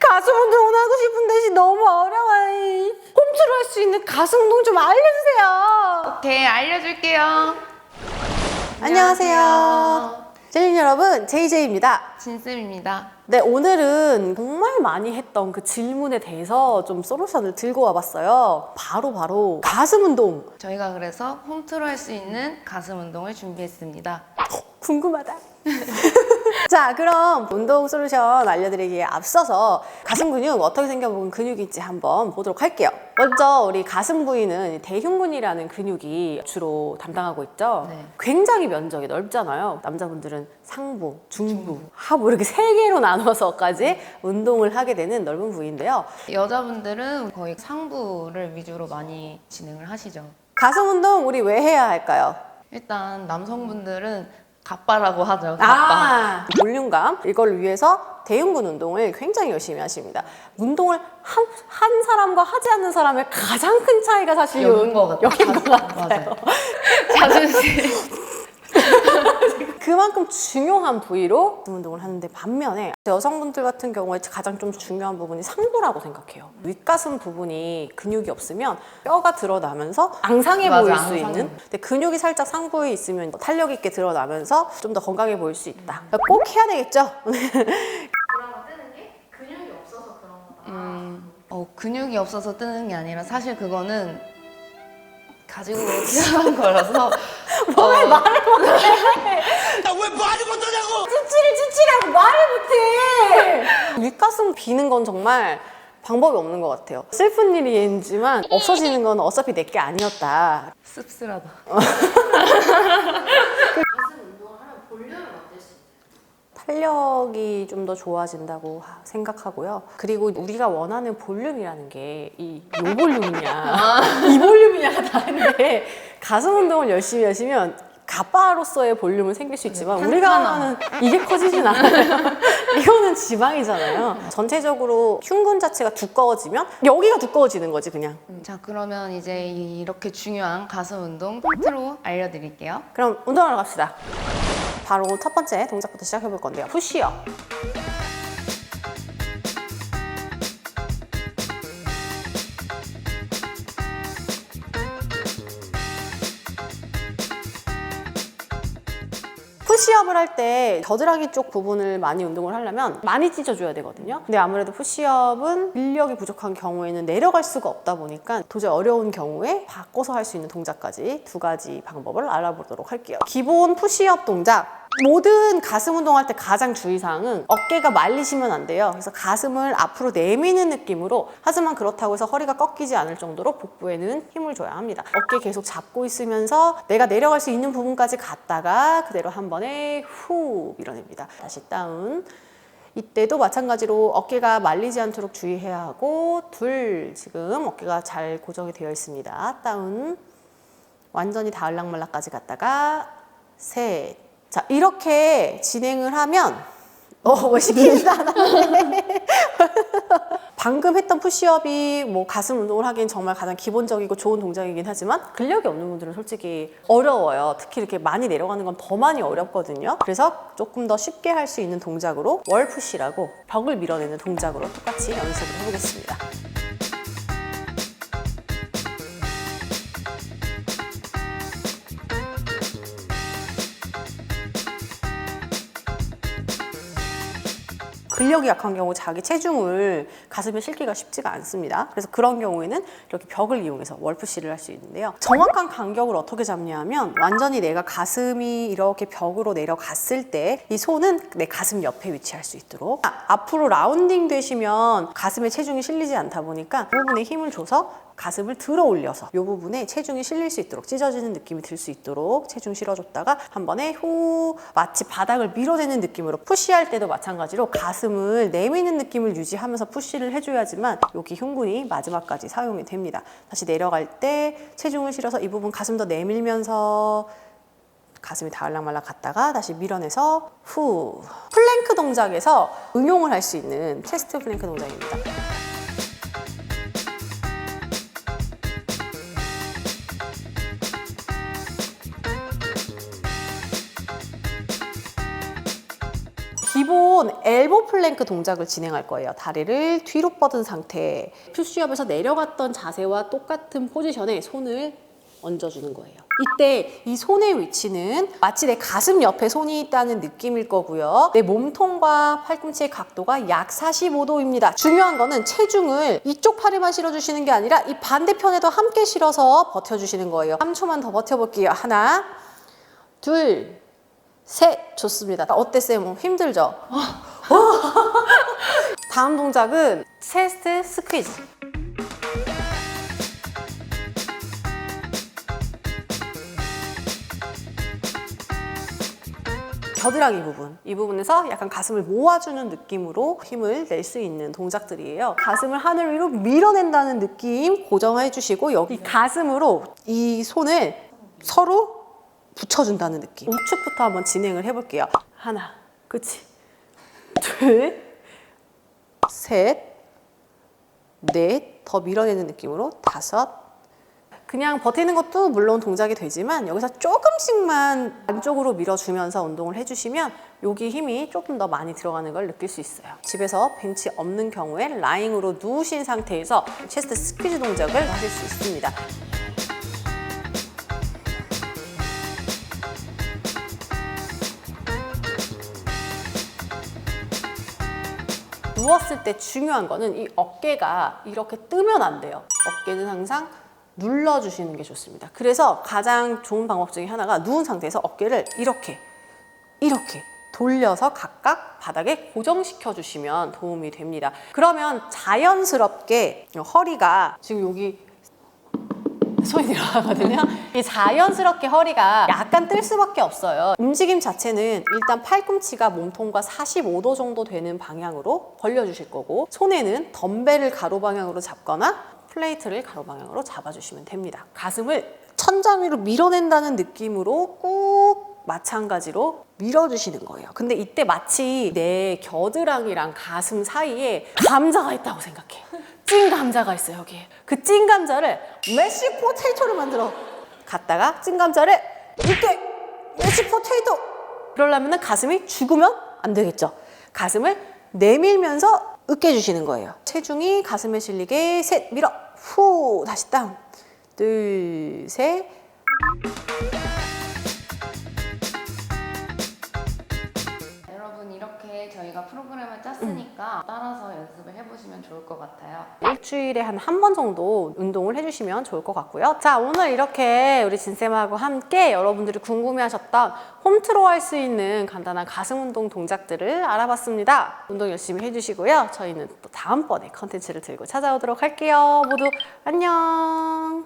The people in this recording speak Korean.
가슴 운동을 하고 싶은 대신 너무 어려워요. 홈트로 할 수 있는 가슴 운동 좀 알려주세요. 오케이, 알려줄게요. 안녕하세요. 여러분, JJ입니다. 진쌤입니다. 네, 오늘은 정말 많이 했던 그 질문에 대해서 좀 솔루션을 들고 와봤어요. 바로 바로 가슴 운동. 저희가 그래서 홈트로 할 수 있는 가슴 운동을 준비했습니다. 궁금하다. 자, 그럼 운동 솔루션 알려드리기에 앞서서 가슴 근육 어떻게 생겨본 근육인지 한번 보도록 할게요. 먼저 우리 가슴 부위는 대흉근이라는 근육이 주로 담당하고 있죠. 네. 굉장히 면적이 넓잖아요. 남자분들은 상부, 중부, 하부 이렇게 세 개로 나눠서까지 운동을 하게 되는 넓은 부위인데요. 여자분들은 거의 상부를 위주로 많이 진행을 하시죠. 가슴 운동 우리 왜 해야 할까요? 일단 남성분들은 갑바라고 하죠. 갑바. 아, 볼륨감 이걸 위해서 대흉근 운동을 굉장히 열심히 하십니다. 운동을 한, 한 사람과 하지 않는 사람의 가장 큰 차이가 사실 여긴 것 같아요. 여긴 것 같아요. 맞아요. 자존심. 그만큼 중요한 부위로 운동을 하는데 반면에 여성분들 같은 경우에 가장 좀 중요한 부분이 상부라고 생각해요. 윗가슴 부분이 근육이 없으면 뼈가 드러나면서 앙상해 맞아, 보일 수 앙상해. 있는 근데 근육이 살짝 상부에 있으면 탄력 있게 드러나면서 좀 더 건강해 보일 수 있다. 꼭 해야 되겠죠? 음, 어, 근육이 없어서 뜨는 게 아니라 사실 그거는 가지고 태어난 거라서 뭘 어, 말을 못해? 왜 말을 못하냐고! 찌찌를 찌찌라고 말을 못해. 윗가슴 비는 건 정말 방법이 없는 것 같아요. 슬픈 일이지만 없어지는 건 어차피 내 게 아니었다. 씁쓸하다. 탄력이 좀 더 좋아진다고 하- 생각하고요. 그리고 우리가 원하는 볼륨이라는 게 이 요 볼륨이냐, 이 볼륨이냐가 다른데 가슴 운동을 열심히 하시면 가빠로서의 볼륨은 생길 수 있지만 네, 우리가. 하는 이게 커지진 않아요. 이거는 지방이잖아요. 전체적으로 흉근 자체가 두꺼워지면 여기가 두꺼워지는 거지 그냥. 자 그러면 이제 이- 이렇게 중요한 가슴 운동 홈트로 알려드릴게요. 그럼 운동하러 갑시다. 바로 첫 번째 동작부터 시작해 볼 건데요. 푸시업. 푸시업을 할 때 겨드랑이 쪽 부분을 많이 운동을 하려면 많이 찢어줘야 되거든요. 근데 아무래도 푸시업은 인력이 부족한 경우에는 내려갈 수가 없다 보니까 도저히 어려운 경우에 바꿔서 할 수 있는 동작까지 두 가지 방법을 알아보도록 할게요. 기본 푸시업 동작. 모든 가슴 운동할 때 가장 주의사항은 어깨가 말리시면 안 돼요. 그래서 가슴을 앞으로 내미는 느낌으로 하지만 그렇다고 해서 허리가 꺾이지 않을 정도로 복부에는 힘을 줘야 합니다. 어깨 계속 잡고 있으면서 내가 내려갈 수 있는 부분까지 갔다가 그대로 한 번에 후 밀어냅니다. 다시 다운. 이때도 마찬가지로 어깨가 말리지 않도록 주의해야 하고 둘 지금 어깨가 잘 고정이 되어 있습니다. 다운. 완전히 다을락말락까지 갔다가 셋. 자 이렇게 진행을 하면 어 뭐 시키지도 않았네. 방금 했던 푸시업이 뭐 가슴 운동을 하기엔 정말 가장 기본적이고 좋은 동작이긴 하지만 근력이 없는 분들은 솔직히 어려워요. 특히 이렇게 많이 내려가는 건 더 많이 어렵거든요. 그래서 조금 더 쉽게 할 수 있는 동작으로 월 푸시라고 벽을 밀어내는 동작으로 똑같이 연습을 해보겠습니다. 근력이 약한 경우 자기 체중을 가슴에 실기가 쉽지가 않습니다. 그래서 그런 경우에는 이렇게 벽을 이용해서 월푸시를 할 수 있는데요. 정확한 간격을 어떻게 잡냐면 완전히 내가 가슴이 이렇게 벽으로 내려갔을 때 이 손은 내 가슴 옆에 위치할 수 있도록 아, 앞으로 라운딩 되시면 가슴에 체중이 실리지 않다 보니까 그 부분에 힘을 줘서 가슴을 들어 올려서 이 부분에 체중이 실릴 수 있도록 찢어지는 느낌이 들 수 있도록 체중 실어줬다가 한 번에 후 마치 바닥을 밀어내는 느낌으로 푸시할 때도 마찬가지로 가슴을 내미는 느낌을 유지하면서 푸시를 해줘야지만 여기 흉근이 마지막까지 사용이 됩니다. 다시 내려갈 때 체중을 실어서 이 부분 가슴 더 내밀면서 가슴이 다을락말락 갔다가 다시 밀어내서 후 플랭크 동작에서 응용을 할 수 있는 체스트 플랭크 동작입니다. 기본 엘보 플랭크 동작을 진행할 거예요. 다리를 뒤로 뻗은 상태. 푸시업에서 내려갔던 자세와 똑같은 포지션에 손을 얹어주는 거예요. 이때 이 손의 위치는 마치 내 가슴 옆에 손이 있다는 느낌일 거고요. 내 몸통과 팔꿈치의 각도가 약 45도입니다. 중요한 거는 체중을 이쪽 팔에만 실어주시는 게 아니라 이 반대편에도 함께 실어서 버텨주시는 거예요. 3초만 더 버텨볼게요. 하나, 둘, 셋. 좋습니다. 어땠어요? 뭐 힘들죠? 다음 동작은 체스트 스퀴즈. 겨드랑이 부분 이 부분에서 약간 가슴을 모아주는 느낌으로 힘을 낼 수 있는 동작들이에요 가슴을 하늘 위로 밀어낸다는 느낌 고정해 주시고 여기 가슴으로 이 손을 서로 붙여준다는 느낌 우측부터 한번 진행을 해볼게요 하나 그치 둘 셋 넷 더 밀어내는 느낌으로 다섯 그냥 버티는 것도 물론 동작이 되지만 여기서 조금씩만 안쪽으로 밀어주면서 운동을 해주시면 여기 힘이 조금 더 많이 들어가는 걸 느낄 수 있어요. 집에서 벤치 없는 경우에 라잉으로 누우신 상태에서 체스트 스퀴즈 동작을 하실 수 있습니다. 누웠을 때 중요한 거는 이 어깨가 이렇게 뜨면 안 돼요. 어깨는 항상 눌러주시는 게 좋습니다. 그래서 가장 좋은 방법 중에 하나가 누운 상태에서 어깨를 이렇게, 이렇게 돌려서 각각 바닥에 고정시켜 주시면 도움이 됩니다. 그러면 자연스럽게 허리가 지금 여기 손이 들어가거든요. 이 자연스럽게 허리가 약간 뜰 수밖에 없어요. 움직임 자체는 일단 팔꿈치가 몸통과 45도 정도 되는 방향으로 벌려주실 거고 손에는 덤벨을 가로 방향으로 잡거나 플레이트를 가로 방향으로 잡아주시면 됩니다. 가슴을 천장 위로 밀어낸다는 느낌으로 꾹 마찬가지로 밀어주시는 거예요. 근데 이때 마치 내 겨드랑이랑 가슴 사이에 감자가 있다고 생각해. 찐 감자가 있어요, 여기에. 그 찐 감자를 메시 포테이토를 만들어. 갔다가 찐 감자를 이때 메시 포테이토! 그러려면 가슴이 죽으면 안 되겠죠. 가슴을 내밀면서 으깨주시는 거예요. 체중이 가슴에 실리게 셋, 밀어. 후, 다시 다운. 둘, 셋. 저희가 프로그램을 짰으니까 음. 따라서 연습을 해보시면 좋을 것 같아요. 일주일에 한 한 번 정도 운동을 해주시면 좋을 것 같고요. 자, 오늘 이렇게 우리 진쌤하고 함께 여러분들이 궁금해하셨던 홈트로 할 수 있는 간단한 가슴 운동 동작들을 알아봤습니다. 운동 열심히 해주시고요. 저희는 또 다음번에 컨텐츠를 들고 찾아오도록 할게요. 모두 안녕.